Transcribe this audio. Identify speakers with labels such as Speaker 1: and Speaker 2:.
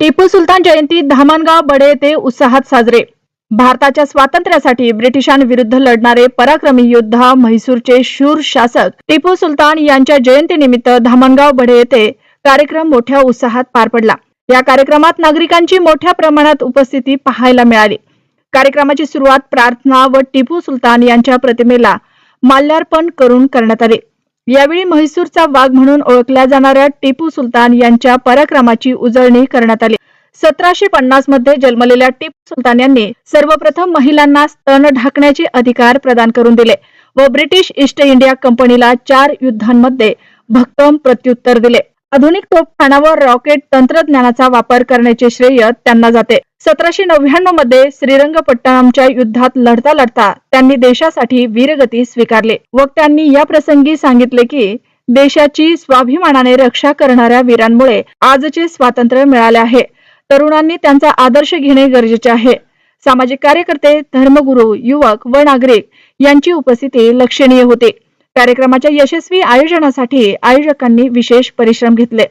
Speaker 1: टिपू सुलतान जयंती धामणगाव बडे येथे उत्साहात साजरे. भारताच्या स्वातंत्र्यासाठी ब्रिटिशांविरुद्ध लढणारे पराक्रमी योद्धा म्हैसूरचे शूर शासक टिपू सुलतान यांच्या जयंतीनिमित्त धामणगाव बडे येथे कार्यक्रम मोठ्या उत्साहात पार पडला. या कार्यक्रमात नागरिकांची मोठ्या प्रमाणात उपस्थिती पाहायला मिळाली. कार्यक्रमाची सुरुवात प्रार्थना व टिपू सुलतान यांच्या प्रतिमेला माल्यार्पण करून करण्यात आले. यावेळी म्हैसूरचा वाघ म्हणून ओळखल्या जाणाऱ्या टिपू सुलतान यांच्या पराक्रमाची उजळणी करण्यात आली. सतराशे पन्नासमध्ये जन्मलेल्या टिपू सुलतान यांनी सर्वप्रथम महिलांना स्तन ढाकण्याचे अधिकार प्रदान करून दिले व ब्रिटिश ईस्ट इंडिया कंपनीला चार युद्धांमध्ये भक्कम प्रत्युत्तर दिले. आधुनिक तोफखानावर रॉकेट तंत्रज्ञानाचा वापर करण्याचे श्रेय त्यांना जाते. सतराशे नव्याण्णवमध्ये श्रीरंगपट्टणमच्या युद्धात लढता लढता त्यांनी देशासाठी वीरगती स्वीकारले व त्यांनी या प्रसंगी सांगितले की देशाची स्वाभिमानाने रक्षा करणाऱ्या वीरांमुळे आजचे स्वातंत्र्य मिळाले आहे. तरुणांनी त्यांचा आदर्श घेणे गरजेचे आहे. सामाजिक कार्यकर्ते धर्मगुरू युवक व नागरिक यांची उपस्थिती लक्षणीय होती. कार्यक्रमाच्या यशस्वी आयोजनासाठी आयोजकांनी विशेष परिश्रम घेतले.